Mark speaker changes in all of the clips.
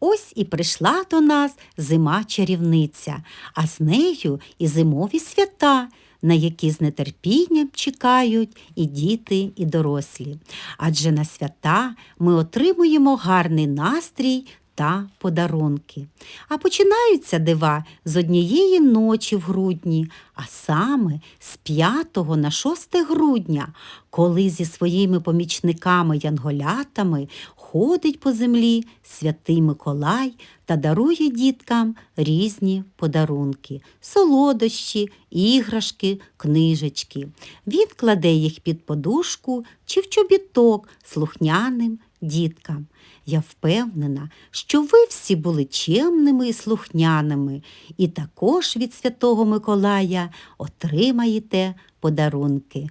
Speaker 1: Ось і прийшла до нас зима чарівниця, а з нею і зимові свята, на які з нетерпінням чекають і діти, і дорослі. Адже на свята ми отримуємо гарний настрій та подарунки. А починаються дива з однієї ночі в грудні, а саме з 5 на 6 грудня, коли зі своїми помічниками-янголятами ходить по землі святий Миколай та дарує діткам різні подарунки, солодощі, іграшки, книжечки. Він кладе їх під подушку чи в чобіток слухняним діткам. Я впевнена, що ви всі були чемними і слухняними, і також від Святого Миколая отримаєте подарунки.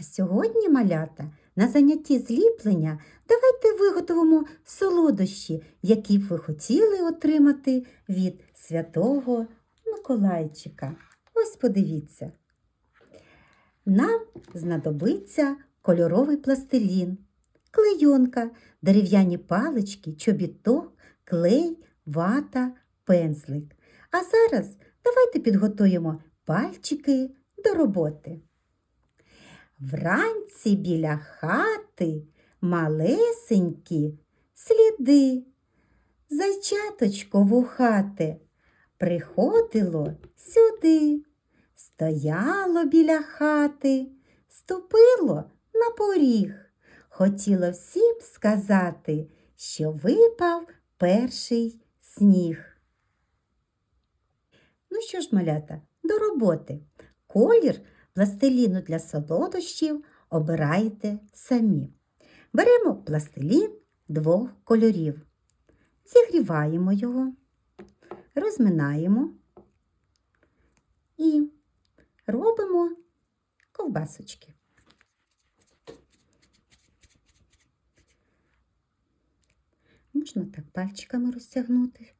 Speaker 2: А сьогодні, малята, на занятті зліплення давайте виготовимо солодощі, які б ви хотіли отримати від святого Миколайчика. Ось подивіться. Нам знадобиться кольоровий пластилін, клейонка, дерев'яні палички, чобіток, клей, вата, пензлик. А зараз давайте підготуємо пальчики до роботи. Вранці біля хати малесенькі сліди. Зайчаточко вухате приходило сюди, стояло біля хати, ступило на поріг. Хотіло всім сказати, що випав перший сніг. Ну що ж, малята, до роботи. Колір пластиліну для солодощів обирайте самі. Беремо пластилін двох кольорів, зігріваємо його, розминаємо і робимо ковбасочки. Можна так пальчиками розтягнути,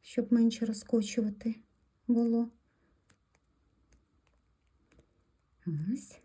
Speaker 2: щоб менше розкочувати було. Ось.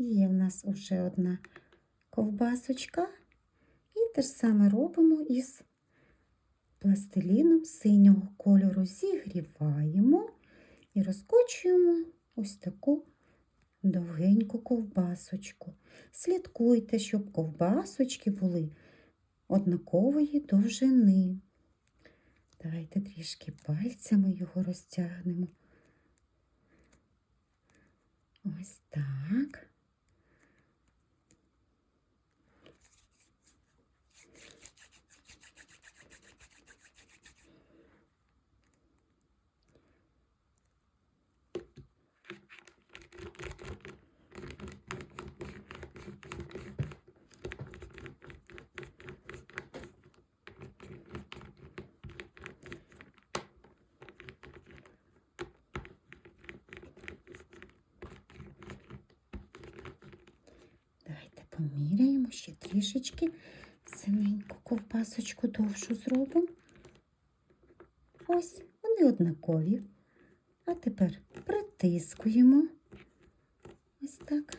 Speaker 2: Є в нас уже одна ковбасочка. І те ж саме робимо із пластиліном синього кольору. Зігріваємо і розкочуємо ось таку довгеньку ковбасочку. Слідкуйте, щоб ковбасочки були однакової довжини. Давайте трішки пальцями його розтягнемо. Ось так. Давайте поміряємо ще трішечки синеньку ковбасочку довшу зробимо. Ось, вони однакові. А тепер притискуємо ось так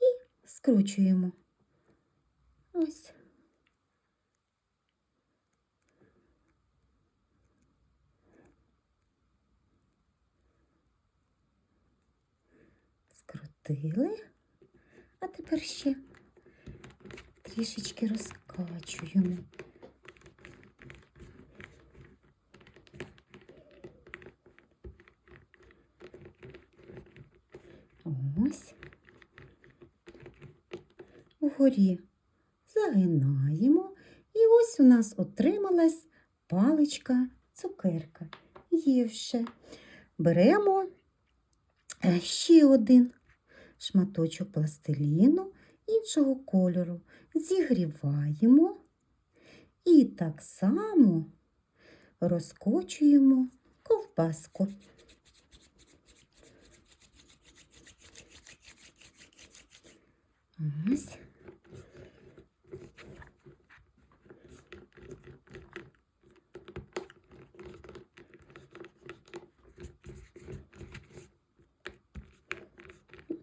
Speaker 2: і скручуємо. Ось. Скрутили. А тепер ще трішечки розкачуємо. Ось. Вгорі загинаємо. І ось у нас отрималась паличка цукерка. Є вже. Беремо е, ще один шматочок пластиліну іншого кольору, зігріваємо і так само розкочуємо ковбаску. Ось.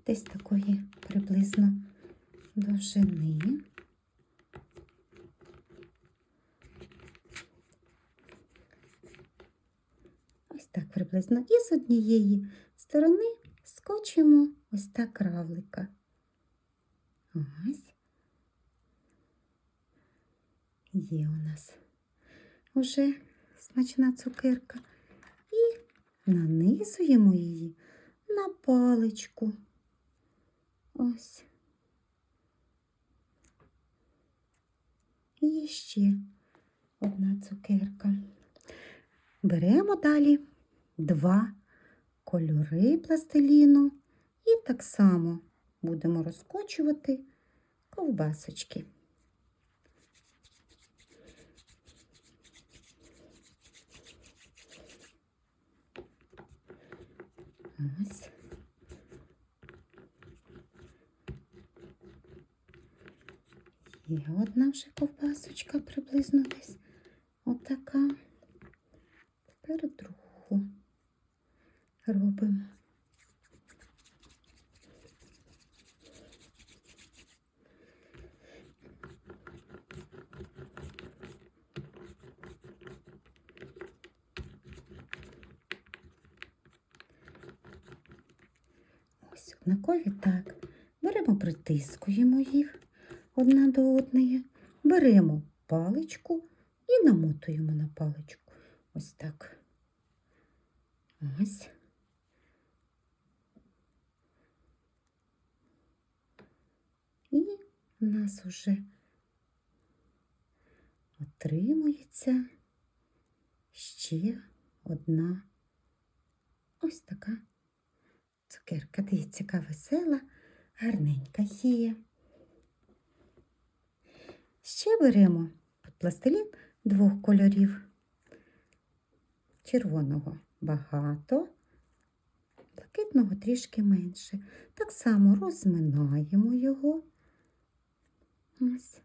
Speaker 2: Десь такої приблизно довжини. Ось так приблизно. І з однієї сторони скочимо ось так равлика. Ось. Є у нас уже смачна цукерка. І нанизуємо її на паличку. Ось. І ще одна цукерка. Беремо далі два кольори пластиліну і так само будемо розкочувати ковбасочки. Ось. Є одна вже ковбасочка приблизно десь отака. Тепер другу робимо. Ось однакові так. Беремо, притискуємо їх одна до одної, беремо паличку і намотуємо на паличку. Ось так. Ось. І в нас уже отримується ще одна ось така цукерка. Дивіться, яка весела, гарненька є. Ще беремо пластилін двох кольорів. Червоного багато, блакитного трішки менше. Так само розминаємо його. Ось.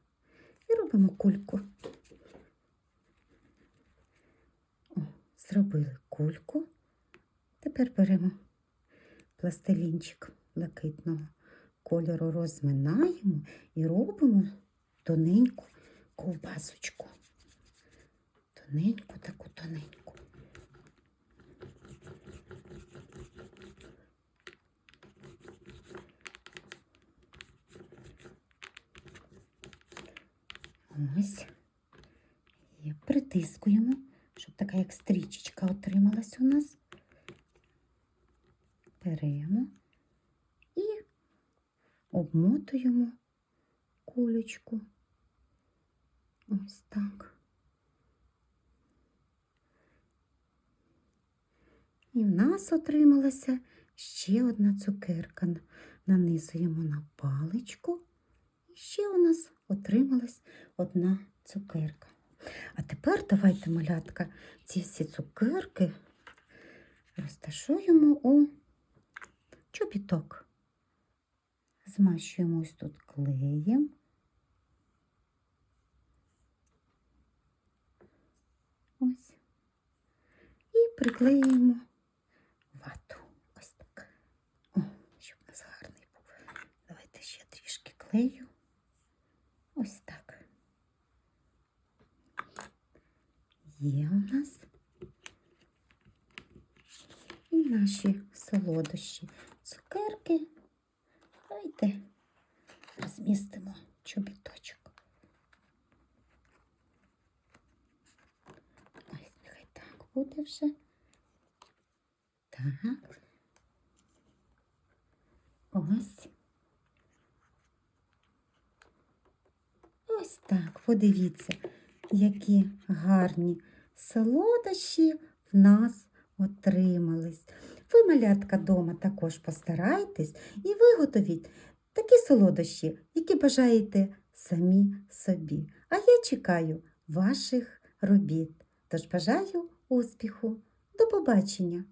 Speaker 2: І робимо кульку. О, зробили кульку. Тепер беремо пластилінчик блакитного кольору, розминаємо і робимо тоненьку ковбасочку. Тоненьку, таку тоненьку. Ось. І притискуємо, щоб така як стрічечка отрималась у нас. Беремо і обмотуємо кулечку. Ось так. І в нас отрималася ще одна цукерка. Нанизуємо на паличку. І ще у нас отрималась одна цукерка. А тепер давайте, малятка, ці всі цукерки розташуємо у чобіток. Змащуємо ось тут клеєм. Ось. І приклеюємо вату. Ось так. О, щоб у нас гарний був. Давайте ще трішки клею. Ось так. Є у нас і наші солодощі. Цукерки. Давайте розмістимо чобіточок. Ось нехай так буде вже. Так. Ось. Ось так, подивіться, які гарні солодощі в нас отримались. Ви, малятка, дома також постарайтесь і виготовіть такі солодощі, які бажаєте самі собі. А я чекаю ваших робіт. Тож бажаю успіху. До побачення!